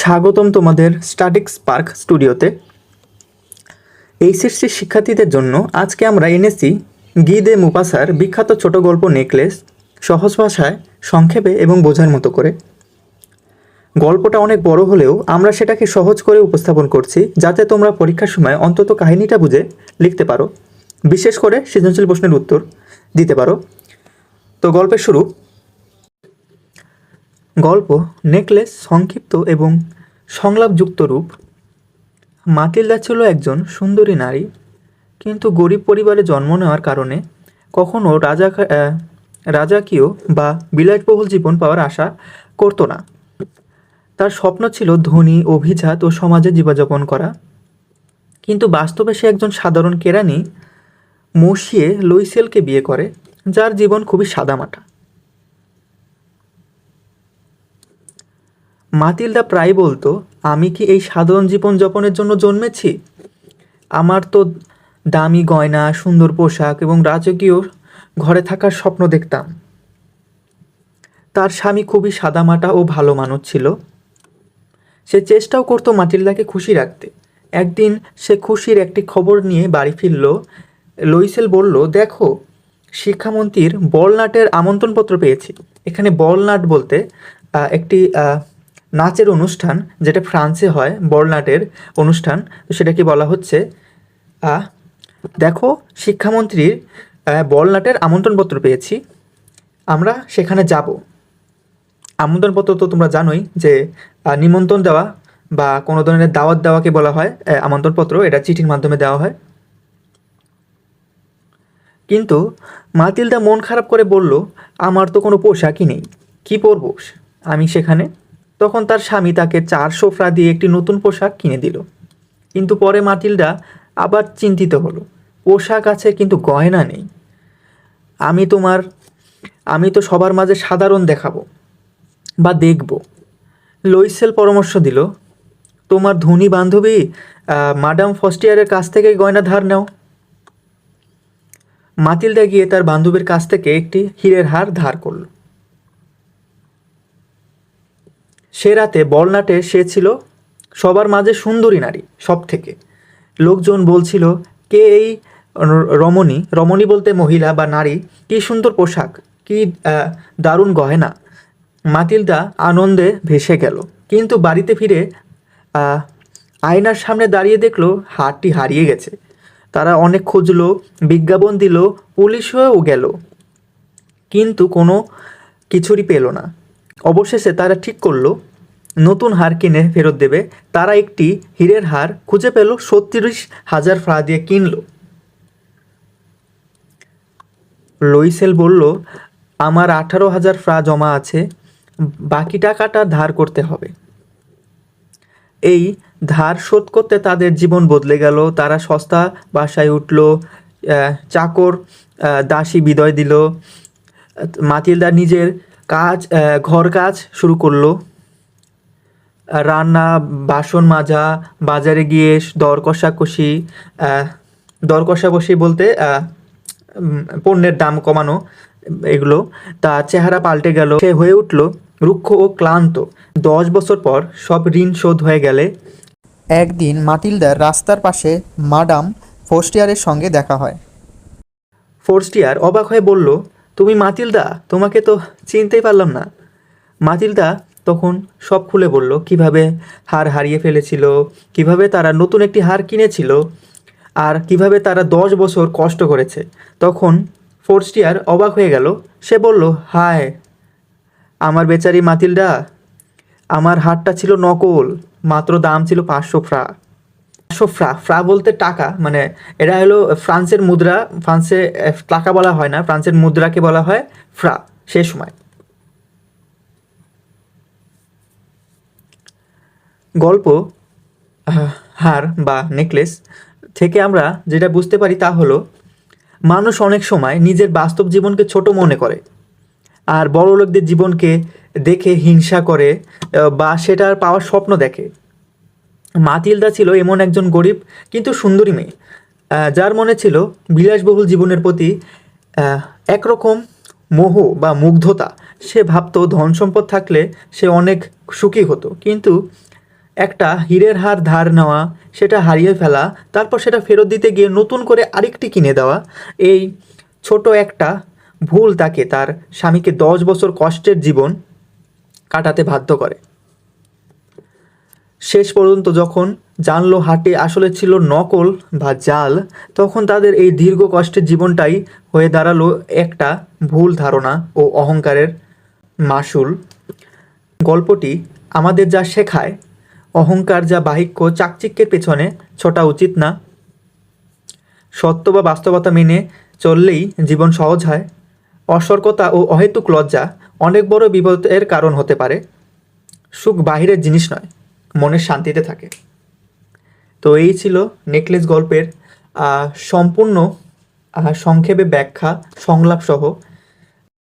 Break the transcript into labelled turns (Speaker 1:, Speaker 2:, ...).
Speaker 1: স্বাগতম তোমাদের static spark স্টুডিওতে। এইচএসসি শিক্ষার্থীদের জন্য আজকে আমরা এনেছি গিদে মুপাসার বিখ্যাত ছোট গল্প নেকলেস, সহজ ভাষায়, সংক্ষেপে এবং বোঝার মতো করে। গল্পটা অনেক বড় হলেও আমরা সেটাকে সহজ করে উপস্থাপন করছি যাতে তোমরা পরীক্ষার সময় অন্তত কাহিনীটা বুঝে লিখতে পারো। বিশেষ করে সৃজনশীল প্রশ্নের উত্তর দিতে পারো। তো গল্পের শুরু। গল্প, নেকলেস, সংক্ষিপ্ত এবং সংলাপযুক্ত রূপ। মাতিলদা ছিল একজন সুন্দরী নারী, কিন্তু গরিব পরিবারে জন্ম নেওয়ার কারণে কখনও রাজা রাজাকীয় বা বিলাসবহুল জীবন পাওয়ার আশা করতো না। তার স্বপ্ন ছিল ধনী, অভিজাত ও সমাজে জীবনযাপন করা। কিন্তু বাস্তবে সে একজন সাধারণ কেরানি মসিয়ে লুইসেলকে বিয়ে করে, যার জীবন খুবই সাদামাটা। মাতিলদা প্রায় বলতো, আমি কি এই সাধারণ জীবন যাপনের জন্য জন্মেছি? আমার তো দামি গয়না, সুন্দর পোশাক এবং রাজকীয় ঘরে থাকার স্বপ্ন দেখতাম। তার স্বামী খুবই সাদামাটা ও ভালো মানুষ ছিল। সে চেষ্টাও করতো মাটিল্দাকে খুশি রাখতে। একদিন সে খুশির একটি খবর নিয়ে বাড়ি ফিরল। লইসেল বলল, দেখো, শিক্ষামন্ত্রীর বলনাটের আমন্ত্রণপত্র পেয়েছি। এখানে বলনাট বলতে একটি নাচের অনুষ্ঠান যেটা ফ্রান্সে হয় বলনাটের অনুষ্ঠান, তো সেটাকে বলা হচ্ছে? দেখো, শিক্ষামন্ত্রীর বলনাটের আমন্ত্রণপত্র পেয়েছি। আমরা সেখানে যাব। আমন্ত্রণপত্র তো তোমরা জানোই যে নিমন্ত্রণ দেওয়া বা কোনো ধরনের দাওয়াত দেওয়াকে বলা হয় আমন্ত্রণপত্র, এটা চিঠির মাধ্যমে দেওয়া হয়। কিন্তু মাতিলদা মন খারাপ করে বলল, আমার তো কোনো পোশাকই নেই। কি পরবো? আমি সেখানে তখন তার স্বামী তাকে চার সোফরা দিয়ে একটি নতুন পোশাক কিনে দিল। কিন্তু পরে মাতিলদা আবার চিন্তিত হলো। পোশাক আছে কিন্তু গয়না নেই। আমি তোমার, আমি তো সবার মাঝে সাধারণ দেখাবো বা দেখব। লইসেল পরামর্শ দিল, তোমার ধনী বান্ধবী মাডাম ফস্টিয়ারের কাছ থেকে গয়না ধার নাও। মাতিলদা গিয়ে তার বান্ধবীর কাছ থেকে একটি হীরের হার ধার করল। সে রাতে বলনাটে সে ছিল সবার মাঝে সুন্দরী নারী সব থেকে লোকজন বলছিল, কে এই রমণী? রমণী বলতে মহিলা বা নারী? কি সুন্দর পোশাক? কি দারুণ গহেনা মাতিলদা আনন্দে ভেসে গেল। কিন্তু বাড়িতে ফিরে আয়নার সামনে দাঁড়িয়ে দেখল হারটি হারিয়ে গেছে। তারা অনেক খুঁজলো, বিজ্ঞাপন দিল, পুলিশ হয়েও গেল। কিন্তু কোনো কিছুরই পেল না। অবশেষে তারা ঠিক করল, নতুন হার কিনে ফেরত দেবে। তারা একটি হীরের হার খুঁজে পেল সত্তিরিশ হাজার ফ্রা দিয়ে কিনলো। লইসেল বলল, আমার আঠারো হাজার ফ্রা জমা আছে, বাকি টাকাটা ধার করতে হবে। এই ধার শোধ করতে তাদের জীবন বদলে গেল। তারা সস্তা বাসায় উঠল চাকর দাসী বিদয় দিল। মাতিলদা নিজের কাজ ঘর কাজ শুরু করল। রান্না, বাসন মাজা, বাজারে গিয়ে দর কষাকষি দর কষাকষি বলতে পণ্যের দাম কমানো এগুলো। তার চেহারা পাল্টে গেল, সে হয়ে উঠল রুক্ষ ও ক্লান্ত। দশ বছর পর সব ঋণ শোধ হয়ে গেলে। একদিন মাতিলদার রাস্তার পাশে মাডাম ফোস্টিয়ারের সঙ্গে দেখা হয়। ফোর্স্টিয়ার অবাক হয়ে বলল তুমি মাতিলদা, তোমাকে তো চিনতেই পারলাম না। মাতিলদা তখন সব খুলে বলল, কীভাবে হার হারিয়ে ফেলেছিল, কীভাবে তারা নতুন একটি হার কিনেছিল আর কীভাবে তারা দশ বছর কষ্ট করেছে। তখন ফোর্স্টিয়ার অবাক হয়ে গেল। সে বলল, হায়, আমার বেচারি মাতিলদা, আমার হারটা ছিল নকল, মাত্র দাম ছিল পাঁচশো ফ্রা। পাঁচশো ফ্রা ফ্রা বলতে টাকা মানে এটা হলো ফ্রান্সের মুদ্রা, ফ্রান্সে টাকা বলা হয় না, ফ্রান্সের মুদ্রাকে বলা হয় ফ্রা সে সময়। গল্প হার বা নেকলেস থেকে আমরা যেটা বুঝতে পারি তা হলো, মানুষ অনেক সময় নিজের বাস্তব জীবনকে ছোট মনে করে আর বড় লোকদের জীবনকে দেখে হিংসা করে বা সেটার পাওয়ার স্বপ্ন দেখে। মাতিলদা ছিল এমন একজন গরিব কিন্তু সুন্দরী মেয়ে। যার মনে ছিল বিলাসবহুল জীবনের প্রতি একরকম মোহ বা মুগ্ধতা। সে ভাবতো ধন সম্পদ থাকলে সে অনেক সুখী হতো। কিন্তু একটা হীরের হার ধার নেওয়া, সেটা হারিয়ে ফেলা, তারপর সেটা ফেরত দিতে গিয়ে নতুন করে আরেকটি কিনে দেওয়া, এই ছোট একটা ভুল তাকে তার স্বামীকে দশ বছর কষ্টের জীবন কাটাতে বাধ্য করে। শেষ পর্যন্ত যখন জানলো হাটে আসলে ছিল নকল বা জাল, তখন তাদের এই দীর্ঘ কষ্টের জীবনটাই হয়ে দাঁড়াল একটা ভুল ধারণা ও অহংকারের মাসুল গল্পটি আমাদের যা শেখায়, অহংকার যা বাহিক্য চাকচিক্যের পেছনে ছোটা উচিত না। সত্য বা বাস্তবতা মেনে চললেই জীবন সহজ হয়। অসর্কতা ও অহেতুক লজ্জা অনেক বড় বিপদের কারণ হতে পারে। সুখ বাহিরের জিনিস নয়। মনের শান্তিতে থাকে। তো এই ছিল নেকলেস গল্পের সম্পূর্ণ সংক্ষেপে ব্যাখ্যা সংলাপ সহ